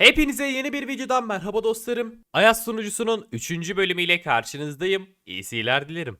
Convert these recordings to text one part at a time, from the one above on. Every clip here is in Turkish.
Hepinize yeni bir videodan merhaba dostlarım. Ayaz sunucusunun 3. bölümüyle karşınızdayım. İyi seyirler dilerim.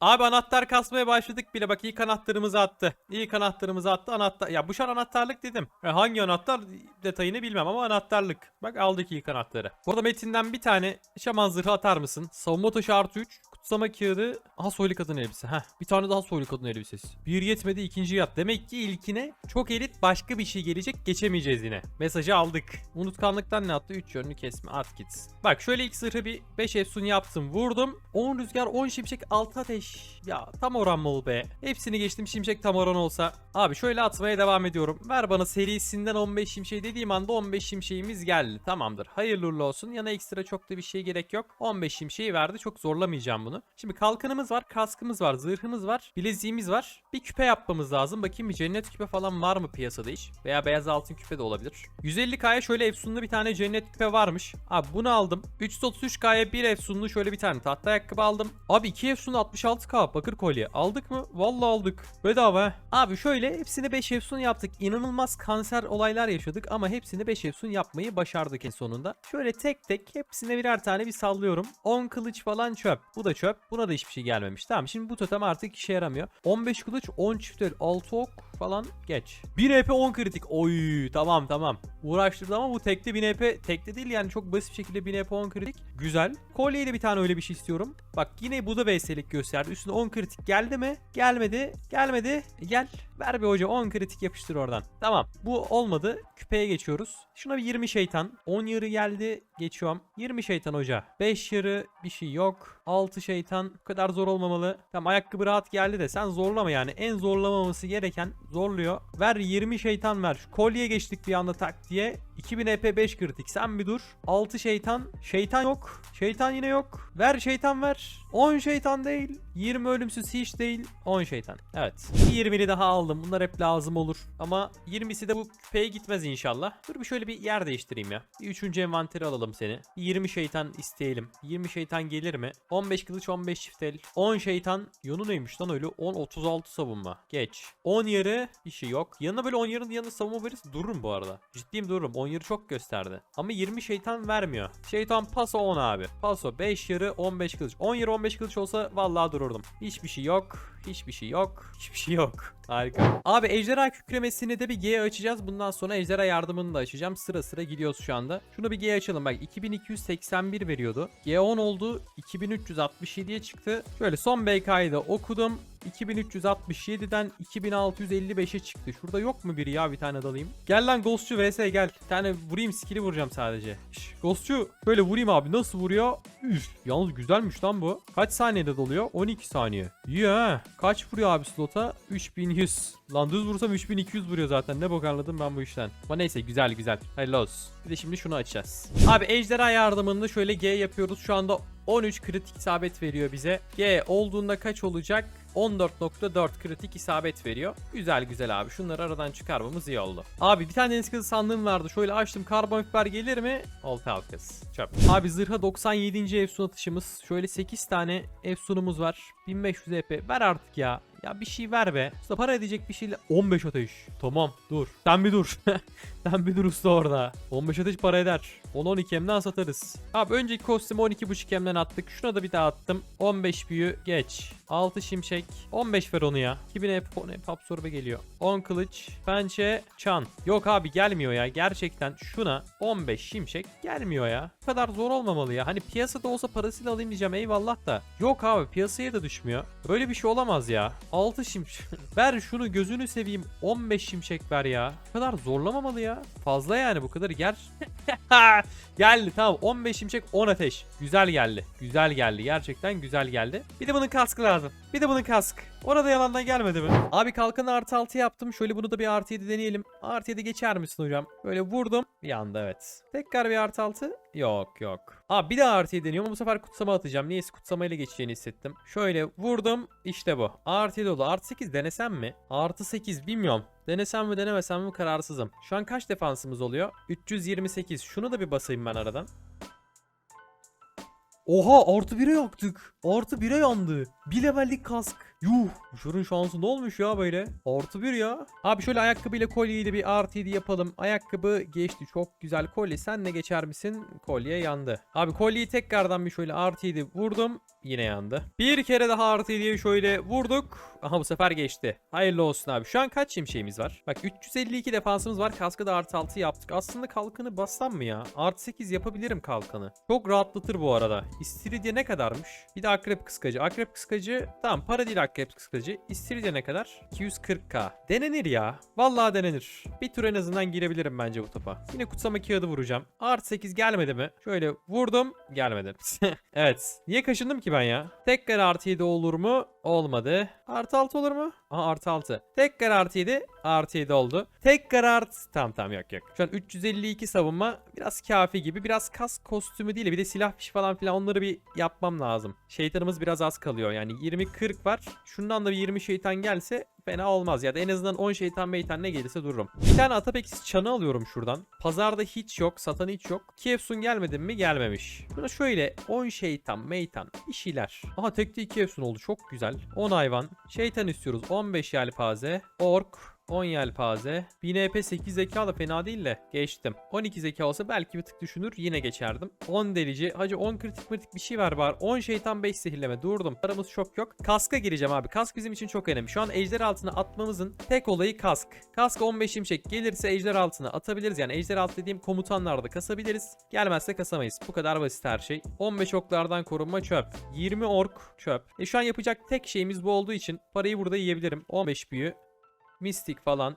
Abi anahtar kasmaya başladık bile bak ilk anahtarımızı attı. İlk anahtarımızı attı anahtar. Ya bu şu an anahtarlık dedim. E, hangi anahtar detayını bilmem ama anahtarlık. Bak aldık ilk anahtarı. Burada metinden bir tane şaman zırhı atar mısın? Savunma taşı artı 3. Kutsama kağıdı. Aha soylu kadın elbise. Heh bir tane daha soylu kadın elbisesi. Bir yetmedi ikinci yat. Demek ki ilkine çok elit başka bir şey gelecek geçemeyeceğiz yine. Mesajı aldık. Unutkanlıktan ne attı? 3 yönlü kesme at gitsin. Bak şöyle ilk zırhı bir 5 efsun yaptım. Vurdum. 10 rüzgar 10 şimşek 6 ateş. Ya tam oran mı ol be? Hepsini geçtim şimşek tam oran olsa. Abi şöyle atmaya devam ediyorum. Ver bana serisinden 15 şimşeği dediğim anda 15 şimşeğimiz geldi. Tamamdır. Hayırlı uğurlu olsun. Yana ekstra çok da bir şey gerek yok. 15 şimşeği verdi. Çok zorlamayacağım bunu. Şimdi kalkanımız var, kaskımız var, zırhımız var, bileziğimiz var. Bir küpe yapmamız lazım. Bakayım bir cennet küpe falan var mı piyasada hiç? Veya beyaz altın küpe de olabilir. 150k'ya şöyle efsunlu bir tane cennet küpe varmış. Abi bunu aldım. 333k'ya bir efsunlu şöyle bir tane tahta ayakkabı aldım. Abi 2 efsunlu 66k bakır kolye. Aldık mı? Vallahi aldık. Bedava. he. Abi şöyle hepsini 5 efsun yaptık. İnanılmaz kanser olaylar yaşadık ama hepsini 5 efsun yapmayı başardık en sonunda. Şöyle tek tek hepsine birer tane bir sallıyorum. 10 kılıç falan çöp. Bu da çöp. Buna da hiçbir şey gelmemiş. Tamam şimdi bu totem artık işe yaramıyor. 15 kılıç 10 çiftel 6 ok falan geç. 1 EP 10 kritik. Oy tamam tamam. Uğraştırdı ama bu tekli 1000 EP tekli değil yani çok basit bir şekilde 1000 EP 10 kritik. Güzel. Kolyeyle bir tane öyle bir şey istiyorum. Bak yine bu da VS'lik gösterdi. Üstüne 10 kritik geldi mi? Gelmedi. Gelmedi. E, gel. Ver bir hoca 10 kritik yapıştır oradan. Tamam. Bu olmadı. Küpeye geçiyoruz. Şuna bir 20 şeytan. 10 yarı geldi. Geçiyorum. 20 şeytan hoca. 5 yarı bir şey yok. 6 şeytan. Bu kadar zor olmamalı. Tamam ayakkabı rahat geldi de sen zorlama yani. En zorlamaması gereken zorluyor. Ver 20 şeytan ver. Şu Kolye geçtik bir anda tak diye. 2000 EP 5 kritik. Sen bir dur. 6 şeytan. Şeytan yok. Şeytan yine yok. Ver şeytan ver. 10 şeytan değil. 20 ölümsüz hiç değil. 10 şeytan. Evet. Bir 20'li daha aldım. Bunlar hep lazım olur. Ama 20'si de bu küpeye gitmez inşallah. Dur bir şöyle bir yer değiştireyim ya. Bir 3. envanteri alalım seni. Bir 20 şeytan isteyelim. 20 şeytan gelir mi? 15 kılıç 15 çift el. 10 şeytan. Yonu neymiş lan öyle? 10 36 savunma. Geç. 10 yarı şey yok. Yanına böyle 10 yarının yanına savunma verirse dururum bu arada. Ciddiyim dururum. 10 yarı çok gösterdi. Ama 20 şeytan vermiyor. Şeytan paso 10 abi. Paso 5 yarı 15 kılıç. 10 yarı 15 kılıç olsa vallahi dururdum. Hiçbir şey yok. Hiçbir şey yok. Hiçbir şey yok. Harika. Abi ejderha kükremesini de bir G açacağız. Bundan sonra ejderha yardımını da açacağım. Sıra sıra gidiyoruz şu anda. Şunu bir G açalım. Bak 2281 veriyordu. G10 oldu. 2367'ye çıktı. Şöyle son BK'yı da okudum. 2367'den 2655'e çıktı. Şurada yok mu biri ya bir tane dalayım. Gel lan Ghostçu vs gel. Bir tane vurayım skill'i vuracağım sadece. Şş, Ghostçu böyle vurayım abi nasıl vuruyor? Üf yalnız güzelmiş lan bu. Kaç saniyede doluyor? 12 saniye. Ha. Kaç vuruyor abi slota? 3100. Lan düz vursam 3200 vuruyor zaten. Ne bok anladım ben bu işten. Ama neyse güzel güzel. Hayırlı olsun. Bir de şimdi şunu açacağız. Abi ejderha yardımında şöyle G yapıyoruz. Şu anda 13 kritik isabet veriyor bize. G olduğunda kaç olacak? 14.4 kritik isabet veriyor. Güzel güzel abi. Şunları aradan çıkarmamız iyi oldu. Abi bir tane deniz kızı sandığım vardı. Şöyle açtım. Karbon fiber gelir mi? Olta halkası. Çöp. Abi zırha 97. efsun atışımız. Şöyle 8 tane efsunumuz var. 1500 EP. Ver artık ya. Ya bir şey ver be. Usta para edecek bir şeyle 15 ateş. Tamam dur. Sen bir dur. Sen bir dur usta orada. 15 ateş para eder. 10-12 hemden satarız. Abi önceki kostümü 12.5 hemden attık. Şuna da bir daha attım. 15 büyü geç. 6 şimşek. 15 ver onu ya. 2000 hep, hep absorbe geliyor. 10 kılıç. Pençe. Çan. Yok abi gelmiyor ya. Gerçekten şuna 15 şimşek gelmiyor ya. Bu kadar zor olmamalı ya. Hani piyasada olsa parasıyla alayım diyeceğim eyvallah da. Yok abi piyasaya da düşmüyor. Böyle bir şey olamaz ya. 6 şimşek. ver şunu gözünü seveyim. 15 şimşek ver ya. Bu kadar zorlamamalı ya. Fazla yani bu kadar ger. geldi tamam 15 şimşek 10 ateş. Güzel geldi. Güzel geldi. Gerçekten güzel geldi. Bir de bunun kaskı lazım. Bir de bunun kask. Orada yalandan gelmedi mi? Abi kalkanı artı 6 yaptım. Şöyle bunu da bir artı 7 deneyelim. Artı 7 geçer misin hocam? Böyle vurdum. Bir anda evet. Tekrar bir artı 6. Yok yok. Abi bir daha artı 7 deniyorum ama bu sefer kutsama atacağım. Niyeyse kutsamayla geçeceğini hissettim. Şöyle vurdum. İşte bu. Artı 7 oldu. Artı 8 denesem mi? Artı 8 bilmiyorum. Denesem mi denemesem mi kararsızım. Şu an kaç defansımız oluyor? 328. Şunu da bir basayım ben aradan. Oha artı 1'e yaktık. Artı 1'e yandı. Bir levellik kask. Yuh. Şunun şansı ne olmuş ya böyle? Artı bir ya. Abi şöyle ayakkabıyla kolyeyi de bir artı yedi yapalım. Ayakkabı geçti. Çok güzel kolye. Sen ne geçer misin? Kolye yandı. Abi kolyeyi tekrardan bir şöyle artı yedi vurdum. Yine yandı. Bir kere daha artı yediye şöyle vurduk. Aha bu sefer geçti. Hayırlı olsun abi. Şu an kaç şimşeğimiz var? Bak 352 defansımız var. Kaskı da artı 6 yaptık. Aslında kalkanı bassam mı ya? Artı 8 yapabilirim kalkanı. Çok rahatlatır bu arada. İstiridye ne kadarmış? Bir de akrep kıskacı. Akrep kıskacı tamam para değil akrep kıskacı. İstiridye ne kadar? 240k. Denenir ya. Vallahi denenir. Bir tur en azından girebilirim bence bu topa. Yine kutsama kağıdı vuracağım. Artı 8 gelmedi mi? Şöyle vurdum. Gelmedi. evet. Niye kaşındım ki ben ya? Tekrar artı 7 olur mu? Olmadı. Artı 6 olur mu? Aha artı 6. Tekrar artı 7. Artı 7 oldu. Tekrar artı. Tamam tamam yok yok. Şu an 352 savunma biraz kafi gibi. Biraz kas kostümü değil. Bir de silah fiş falan filan onları bir yapmam lazım. Şeytanımız biraz az kalıyor. Yani 20-40 var. Şundan da bir 20 şeytan gelse fena olmaz. Ya da en azından 10 şeytan meytan ne gelirse dururum. Bir tane Atapexis çanı alıyorum şuradan. Pazarda hiç yok. Satan hiç yok. Kiefsun gelmedi mi? Gelmemiş. Şuna şöyle 10 şeytan meytan bir şeyler. Aha tekte 2 Kiefsun oldu. Çok güzel. 10 hayvan. Şeytan istiyoruz. 15 yelpaze. Ork. 10 yelpaze. 1000 EP 8 zeka da fena değil de geçtim. 12 zeka olsa belki bir tık düşünür yine geçerdim. 10 delici. Hacı 10 kritik kritik bir şey var var. 10 şeytan 5 zehirleme durdum. Paramız çok yok. Kaska gireceğim abi. Kask bizim için çok önemli. Şu an ejder altına atmamızın tek olayı kask. Kask 15 şimşek gelirse ejder altına atabiliriz. Yani ejder altı dediğim komutanlarda kasabiliriz. Gelmezse kasamayız. Bu kadar basit her şey. 15 oklardan korunma çöp. 20 ork çöp. E şu an yapacak tek şeyimiz bu olduğu için parayı burada yiyebilirim. 15 büyü. Mistik falan.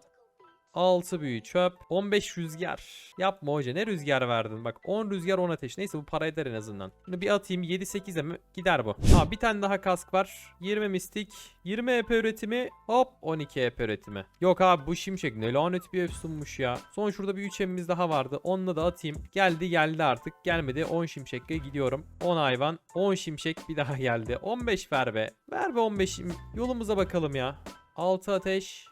6 büyü çöp. 15 rüzgar. Yapma hoca ne rüzgar verdin? Bak 10 rüzgar 10 ateş. Neyse bu para eder en azından. Bunu bir atayım 7-8'e mi? Gider bu. Ha bir tane daha kask var. 20 mistik. 20 EP üretimi. Hop 12 EP üretimi. Yok abi bu şimşek ne lanet bir efsunmuş ya. Son şurada bir 3 emimiz daha vardı. Onunla da atayım. Geldi geldi artık. Gelmedi 10 şimşekle gidiyorum. 10 hayvan. 10 şimşek bir daha geldi. 15 ver be. Ver be 15. Yolumuza bakalım ya. 6 ateş.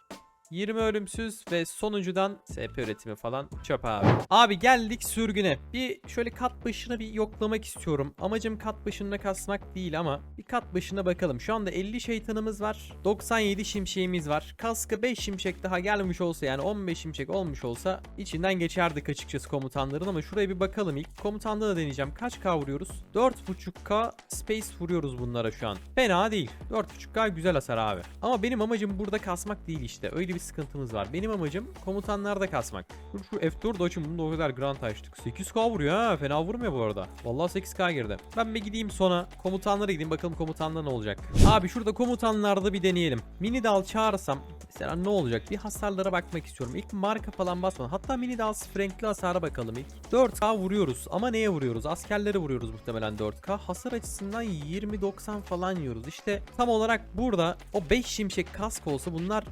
20 ölümsüz ve sonuncudan SP üretimi falan çöp abi. Abi geldik sürgüne. Bir şöyle kat başına bir yoklamak istiyorum. Amacım kat başına kasmak değil ama bir kat başına bakalım. Şu anda 50 şeytanımız var. 97 şimşeğimiz var. Kaskı 5 şimşek daha gelmiş olsa yani 15 şimşek olmuş olsa içinden geçerdik açıkçası komutanların ama şuraya bir bakalım ilk. Komutanda da deneyeceğim. Kaç K vuruyoruz? 4.5K space vuruyoruz bunlara şu an. Fena değil. 4.5K güzel hasar abi. Ama benim amacım burada kasmak değil işte. Öyle bir sıkıntımız var. Benim amacım komutanlarda kasmak. Dur şu F4 açın bunu da o kadar grant açtık. 8K vuruyor ha. Fena vurmuyor bu arada. Vallahi 8K girdi. Ben bir gideyim sona komutanlara gideyim bakalım komutanda ne olacak. Abi şurada komutanlarda bir deneyelim. Mini dal çağırsam mesela ne olacak? Bir hasarlara bakmak istiyorum. İlk marka falan basmadan. Hatta mini dal Frank'li hasara bakalım ilk. 4K vuruyoruz ama neye vuruyoruz? Askerleri vuruyoruz muhtemelen 4K. Hasar açısından 20-90 falan yiyoruz. İşte tam olarak burada o 5 şimşek kask olsa bunlar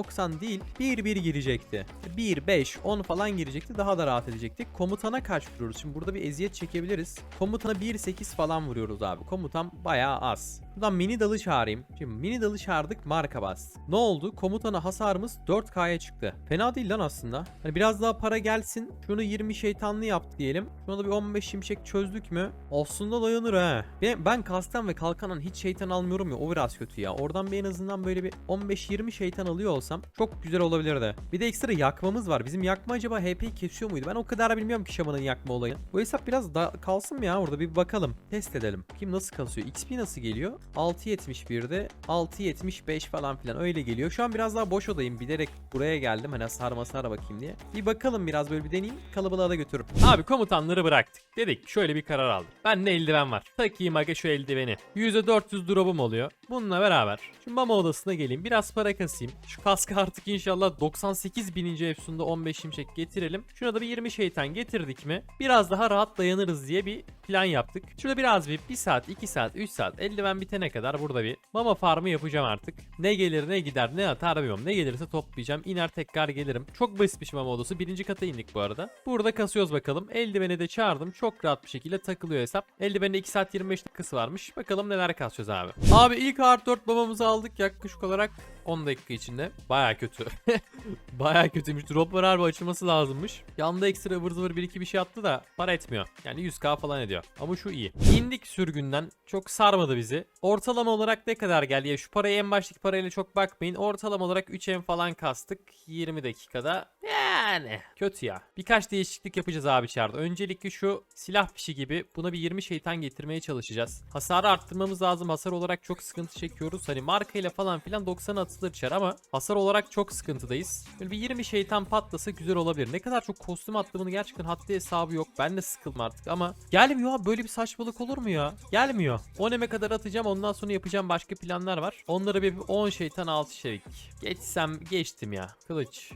90-90 değil 1-1 girecekti. 1, 5, 10 falan girecekti daha da rahat edecektik. Komutana kaç vuruyoruz? Şimdi burada bir eziyet çekebiliriz. Komutana 1-8 falan vuruyoruz abi. Komutan bayağı az. Buradan mini dalı çağırayım. Şimdi mini dalı çağırdık marka bas. Ne oldu? Komutana hasarımız 4K'ya çıktı. Fena değil lan aslında. Hani biraz daha para gelsin. Şunu 20 şeytanlı yaptı diyelim. Şuna da bir 15 şimşek çözdük mü? Aslında dayanır ha. Ben, ben kastan ve kalkanan hiç şeytan almıyorum ya. O biraz kötü ya. Oradan bir en azından böyle bir 15-20 şeytan alıyor olsam çok güzel olabilirdi. Bir de ekstra yakmamız var. Bizim yakma acaba HP'yi kesiyor muydu? Ben o kadar bilmiyorum ki şamanın yakma olayını. Bu hesap biraz da kalsın mı ya orada bir bakalım. Test edelim. Kim nasıl kasıyor? XP nasıl geliyor? 6.71'de 6.75 falan filan öyle geliyor. Şu an biraz daha boş odayım. Bilerek buraya geldim. Hani hasar masara bakayım diye. Bir bakalım biraz böyle bir deneyeyim. Kalabalığa da götürürüm. Abi komutanları bıraktık. Dedik şöyle bir karar aldım. Ben ne eldiven var. Takayım aga şu eldiveni. %400 drop'um oluyor. Bununla beraber şu mama odasına geleyim. Biraz para kasayım. Şu kaskı artık inşallah 98 bininci Efsun'da 15 şimşek getirelim. Şuna da bir 20 şeytan getirdik mi? Biraz daha rahat dayanırız diye bir plan yaptık. Şurada biraz bir 1 saat, 2 saat, 3 saat eldiven bitene kadar burada bir mama farmı yapacağım artık. Ne gelir ne gider ne atar bilmiyorum. Ne gelirse toplayacağım. İner tekrar gelirim. Çok basitmiş mama odası. Birinci kata indik bu arada. Burada kasıyoruz bakalım. Eldiveni de çağırdım. Çok rahat bir şekilde takılıyor hesap. Eldiveninde 2 saat 25 dakikası varmış. Bakalım neler kasacağız abi. Abi ilk hard 4 babamızı aldık yaklaşık olarak 10 dakika içinde. Baya kötü. Baya kötüymüş. Droplar harbi açılması lazımmış. Yanında ekstra ıvır zıvır bir iki bir şey attı da para etmiyor. Yani 100k falan ediyor. Ama şu iyi. İndik sürgünden. Çok sarmadı bizi. Ortalama olarak ne kadar geldi? Ya şu parayı en baştaki parayla çok bakmayın. Ortalama olarak 3 en falan kastık. 20 dakikada. Yani kötü ya. Birkaç değişiklik yapacağız abi içeride. Öncelikle şu silah fişi gibi buna bir 20 şeytan getirmeye çalışacağız. Hasarı arttırmamız lazım. Hasar olarak çok sıkıntı çekiyoruz. Hani markayla falan filan 90 atılır içer ama hasar olarak çok sıkıntıdayız. Böyle bir 20 şeytan patlasa güzel olabilir. Ne kadar çok kostüm attığımını gerçekten haddi hesabı yok. Ben de sıkıldım artık ama gelmiyor abi böyle bir saçmalık olur mu ya? Gelmiyor. 10 eme kadar atacağım ondan sonra yapacağım başka planlar var. Onlara bir 10 şeytan 6 çelik. Geçsem geçtim ya. Kılıç.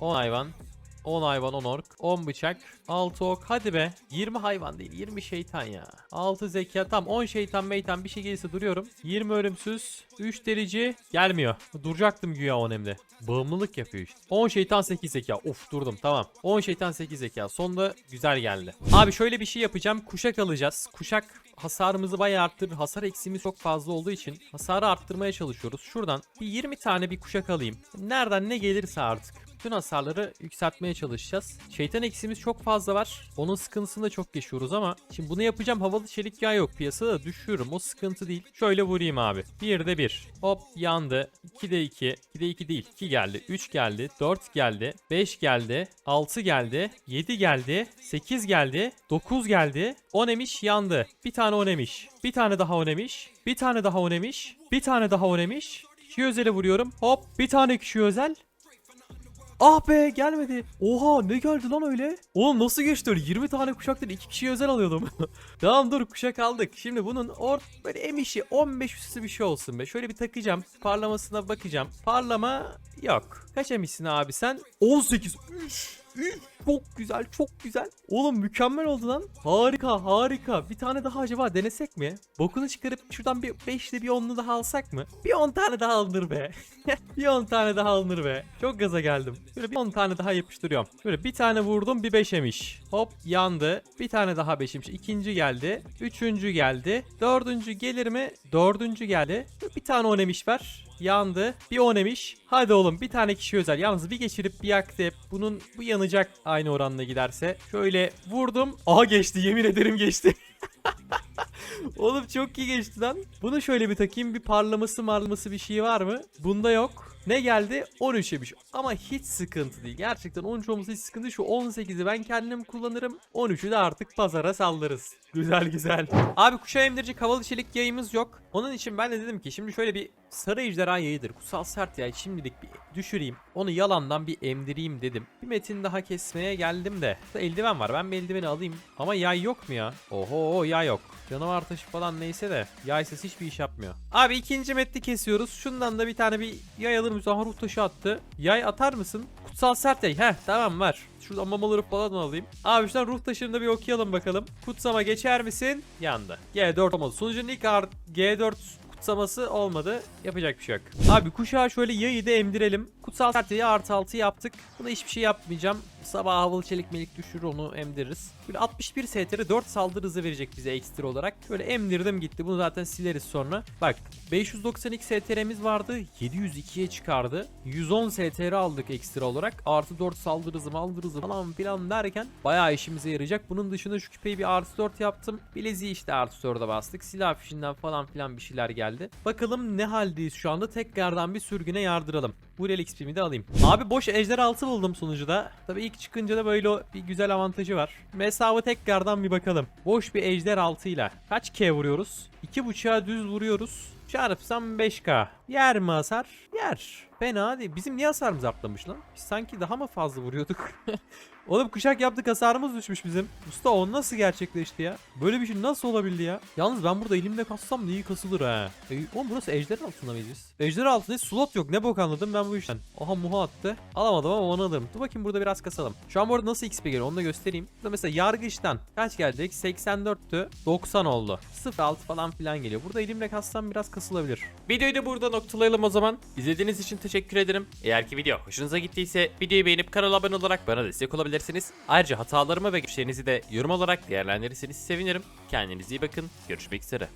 10 hayvan. 10 hayvan 10 ork. 10 bıçak. 6 ok. Hadi be. 20 hayvan değil. 20 şeytan ya. 6 zeka. Tam 10 şeytan meytan bir şey gelirse duruyorum. 20 ölümsüz. 3 derici. Gelmiyor. Duracaktım güya 10 emde. Bağımlılık yapıyor işte. 10 şeytan 8 zeka. Of durdum tamam. 10 şeytan 8 zeka. Sonda güzel geldi. Abi şöyle bir şey yapacağım. Kuşak alacağız. Kuşak hasarımızı bayağı arttırır. Hasar eksiğimiz çok fazla olduğu için hasarı arttırmaya çalışıyoruz. Şuradan bir 20 tane bir kuşak alayım. Nereden ne gelirse artık. Bütün hasarları yükseltmeye çalışacağız. Şeytan eksimiz çok fazla var. Onun sıkıntısını da çok yaşıyoruz ama şimdi bunu yapacağım. Havalı çelik yağ yok. Piyasada düşürürüm. O sıkıntı değil. Şöyle vurayım abi. 1'de 1. Hop yandı. 2'de 2. 2'de 2 değil. 2 geldi. 3 geldi. 4 geldi. 5 geldi. 6 geldi. 7 geldi. 8 geldi. 9 geldi. 10 emiş yandı. Bir tane 10 emiş. Bir tane daha 10 emiş. Bir tane daha 10 emiş. Bir tane daha 10 emiş. Kişi özele vuruyorum. Hop bir tane kişi özel. Ah be gelmedi. Oha ne geldi lan öyle? Oğlum nasıl geçti öyle? 20 tane kuşaktan 2 kişiye özel alıyordum. tamam dur kuşak aldık. Şimdi bunun or böyle emişi 15 üstü bir şey olsun be. Şöyle bir takacağım. Parlamasına bakacağım. Parlama yok. Kaç emişsin abi sen? 18. Üf, üf. Çok güzel çok güzel. Oğlum mükemmel oldu lan. Harika harika. Bir tane daha acaba denesek mi? Bokunu çıkarıp şuradan bir 5'li bir 10'lu daha alsak mı? Bir 10 tane daha alınır be. bir 10 tane daha alınır be. Çok gaza geldim. Böyle bir 10 tane daha yapıştırıyorum. Böyle bir tane vurdum bir 5 emiş. Hop yandı. Bir tane daha 5 emiş. İkinci geldi. Üçüncü geldi. Dördüncü gelir mi? Dördüncü geldi. Bir tane 10 emiş var. Yandı. Bir 10 emiş. Hadi oğlum bir tane kişi özel. Yalnız bir geçirip bir yaktı hep. Bunun bu yanacak aynı oranla giderse. Şöyle vurdum. Aha geçti yemin ederim geçti. Oğlum çok iyi geçti lan. Bunu şöyle bir takayım. Bir parlaması marlaması bir şey var mı? Bunda yok. Ne geldi? 13 yemiş. Ama hiç sıkıntı değil. Gerçekten 13 olması hiç sıkıntı. Şu 18'i ben kendim kullanırım. 13'ü de artık pazara sallarız. Güzel güzel. Abi kuşa emdirici havalı çelik yayımız yok. Onun için ben de dedim ki şimdi şöyle bir sarı ejderha yayıdır. Kutsal sert yay şimdilik bir düşüreyim. Onu yalandan bir emdireyim dedim. Bir metin daha kesmeye geldim de. Eldiven var. Ben bir eldiveni alayım. Ama yay yok mu ya? Oho yay yok. Canavar taşı falan neyse de yaysız hiçbir iş yapmıyor. Abi ikinci metni kesiyoruz. Şundan da bir tane bir yay alır mısın? Aha ruh taşı attı. Yay atar mısın? Kutsal sert yay. Heh tamam var. Şuradan mamaları falan alayım. Abi şuradan ruh taşını da bir okuyalım bakalım. Kutsama geçer misin? Yandı. G4 olmadı. Sunucunun ilk ar- G4 kutsaması olmadı. Yapacak bir şey yok. Abi kuşağı şöyle yayı da emdirelim. Kutsal sertliği artı 6 yaptık. Buna hiçbir şey yapmayacağım. Sabah havalı çelik melik düşürür onu emdiririz. Böyle 61 STR 4 saldırı hızı verecek bize ekstra olarak. Böyle emdirdim gitti. Bunu zaten sileriz sonra. Bak 592 STR'miz vardı. 702'ye çıkardı. 110 STR aldık ekstra olarak. Artı 4 saldırı hızı saldırı hızı falan filan derken bayağı işimize yarayacak. Bunun dışında şu küpeyi bir artı 4 yaptım. Bileziği işte artı 4'e bastık. Silah fişinden falan filan bir şeyler geldi. Bakalım ne haldeyiz şu anda. Tekrardan bir sürgüne yardıralım. Bu Rel XP'mi de alayım. Abi boş ejder altı buldum sunucuda. Tabii ilk çıkınca da böyle bir güzel avantajı var. Hesabı tekrardan bir bakalım. Boş bir ejder altıyla. Kaç K vuruyoruz? 2.5'a düz vuruyoruz. Çarpsam 5K. Yer mi hasar? Yer. Fena değil. Bizim niye hasarımız artlamış lan? Biz sanki daha mı fazla vuruyorduk? Oğlum kuşak yaptık hasarımız düşmüş bizim. Usta o nasıl gerçekleşti ya? Böyle bir şey nasıl olabildi ya? Yalnız ben burada elimle kassam iyi kasılır ha. E, oğlum burası ejder altında mıyız biz? Ejder altında slot yok. Ne bok anladım ben bu işten. Aha muha attı. Alamadım ama onu alırım. Dur bakayım burada biraz kasalım. Şu an bu arada nasıl XP geliyor onu da göstereyim. Burada mesela yargıçtan kaç gelecek? 84'tü. 90 oldu. 0.6 falan filan geliyor. Burada elimle kassam biraz kasılabilir. Videoyu da burada noktalayalım o zaman. İzlediğiniz için teşekkür ederim. Eğer ki video hoşunuza gittiyse videoyu beğenip kanala abone olarak bana destek olabilirsiniz. Ayrıca hatalarımı ve görüşlerinizi de yorum olarak değerlendirirseniz sevinirim. Kendinize iyi bakın. Görüşmek üzere.